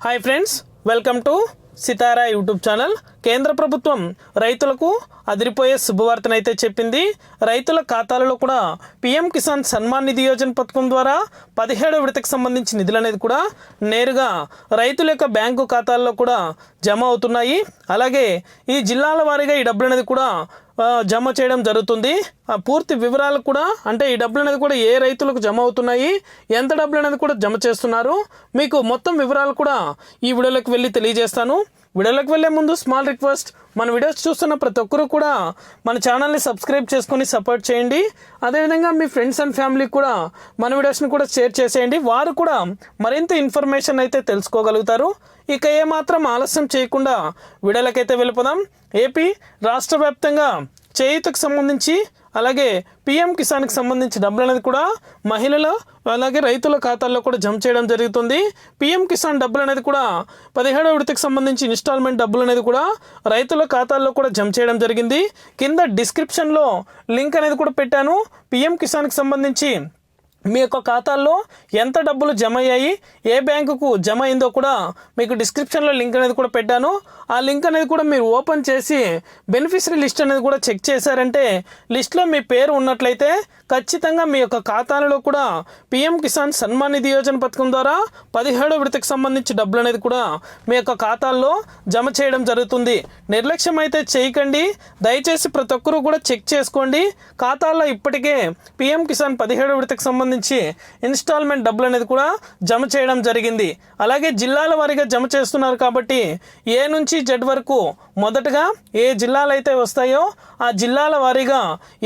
Hi friends welcome to Sitara YouTube channel కేంద్ర ప్రభుత్వం రైతులకు అదిరిపోయే శుభవార్తనైతే చెప్పింది. రైతుల ఖాతాలలో కూడా పీఎం కిసాన్ సన్మాన్ నిధి యోజన పథకం ద్వారా పదిహేడు విడతకు సంబంధించి నిధులు అనేది కూడా నేరుగా రైతుల యొక్క బ్యాంకు ఖాతాల్లో కూడా జమ అవుతున్నాయి. అలాగే ఈ జిల్లాల వారీగా ఈ డబ్బులు అనేది కూడా జమ చేయడం జరుగుతుంది. ఆ పూర్తి వివరాలు కూడా అంటే ఈ డబ్బులు అనేది కూడా ఏ రైతులకు జమ అవుతున్నాయి ఎంత డబ్బులు అనేది కూడా జమ చేస్తున్నారు. మీకు మొత్తం వివరాలు కూడా ఈ వీడియోలోకి వెళ్ళి తెలియజేస్తాను. వీడియోలోకి వెళ్ళే ముందు స్మాల్ రిక్వెస్ట్ మన వీడియోస్ చూస్తున్న ప్రతి ఒక్కరూ కూడా మన ఛానల్ని సబ్స్క్రైబ్ చేసుకొని సపోర్ట్ చేయండి. అదేవిధంగా మీ ఫ్రెండ్స్ అండ్ ఫ్యామిలీకి కూడా మన వీడియోస్ని కూడా షేర్ చేసేయండి. వారు కూడా మరింత ఇన్ఫర్మేషన్ అయితే తెలుసుకోగలుగుతారు. ఇక ఏమాత్రం ఆలస్యం చేయకుండా వీడియోలకైతే వెళ్ళిపోదాం. ఏపీ రాష్ట్ర వ్యాప్తంగా చేయూతకు సంబంధించి అలాగే పిఎం కిసాన్కి సంబంధించి డబ్బులు అనేది కూడా మహిళల అలాగే రైతుల ఖాతాల్లో కూడా జమ చేయడం జరుగుతుంది. పిఎం కిసాన్ డబ్బులు అనేది కూడా పదిహేడవ విడతకు సంబంధించి ఇన్స్టాల్మెంట్ డబ్బులు అనేది కూడా రైతుల ఖాతాల్లో కూడా జమ చేయడం జరిగింది. కింద డిస్క్రిప్షన్లో లింక్ అనేది కూడా పెట్టాను. పిఎం కిసాన్కి సంబంధించి మీ యొక్క ఖాతాల్లో ఎంత డబ్బులు జమ అయ్యాయి ఏ బ్యాంకుకు జమ అయిందో కూడా మీకు డిస్క్రిప్షన్లో లింక్ అనేది కూడా పెట్టాను. ఆ లింక్ అనేది కూడా మీరు ఓపెన్ చేసి బెనిఫిషరీ లిస్ట్ అనేది కూడా చెక్ చేశారంటే లిస్ట్లో మీ పేరు ఉన్నట్లయితే ఖచ్చితంగా మీ యొక్క ఖాతాలలో కూడా పిఎం కిసాన్ సన్మాన్ నిధి యోజన పథకం ద్వారా పదిహేడో విడతకు సంబంధించి డబ్బులు అనేది కూడా మీ యొక్క ఖాతాల్లో జమ చేయడం జరుగుతుంది. నిర్లక్ష్యం అయితే చేయకండి. దయచేసి ప్రతి ఒక్కరూ కూడా చెక్ చేసుకోండి. ఖాతాల్లో ఇప్పటికే పిఎం కిసాన్ పదిహేడో విడతకు సంబంధించి ఇన్స్టాల్మెంట్ డబ్బులు అనేది కూడా జమ చేయడం జరిగింది. అలాగే జిల్లాల వారీగా జమ చేస్తున్నారు కాబట్టి ఏ నుంచి జెడ్ వరకు మొదటగా ఏ జిల్లాలు అయితే వస్తాయో ఆ జిల్లాల వారీగా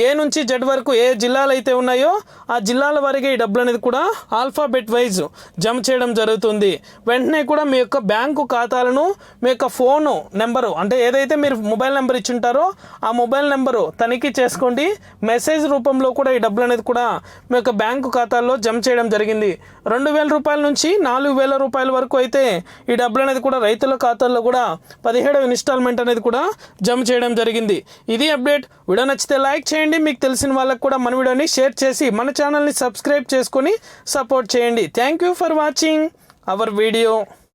ఏ నుంచి జెడ్ వరకు ఏ జిల్లాలు అయితే ఉన్నాయో ఆ జిల్లాల వారీగా ఈ డబ్బులు అనేది కూడా ఆల్ఫాబెట్ వైజ్ జమ చేయడం జరుగుతుంది. వెంటనే కూడా మీ యొక్క బ్యాంకు ఖాతాలను మీ యొక్క ఫోను నెంబరు అంటే ఏదైతే మీరు మొబైల్ నెంబర్ ఇచ్చుంటారో ఆ మొబైల్ నెంబరు తనిఖీ చేసుకోండి. మెసేజ్ రూపంలో కూడా ఈ డబ్బులు అనేది కూడా మీ యొక్క బ్యాంకు ఖాతాల్లో జమ చేయడం జరిగింది. రెండు వేల రూపాయల నుంచి నాలుగు వేల రూపాయల వరకు అయితే ఈ డబ్బులు అనేది కూడా రైతుల ఖాతాల్లో కూడా పదిహేడవ ఇన్స్టాల్మెంట్ అనేది కూడా జమ చేయడం జరిగింది. ఇది అప్డేట్. వీడియో నచ్చితే లైక్ చేయండి. మీకు తెలిసిన వాళ్ళకి కూడా మన వీడియోని షేర్ చేసి మన ఛానల్ని సబ్స్క్రైబ్ చేసుకొని సపోర్ట్ చేయండి. Thank you for watching our video.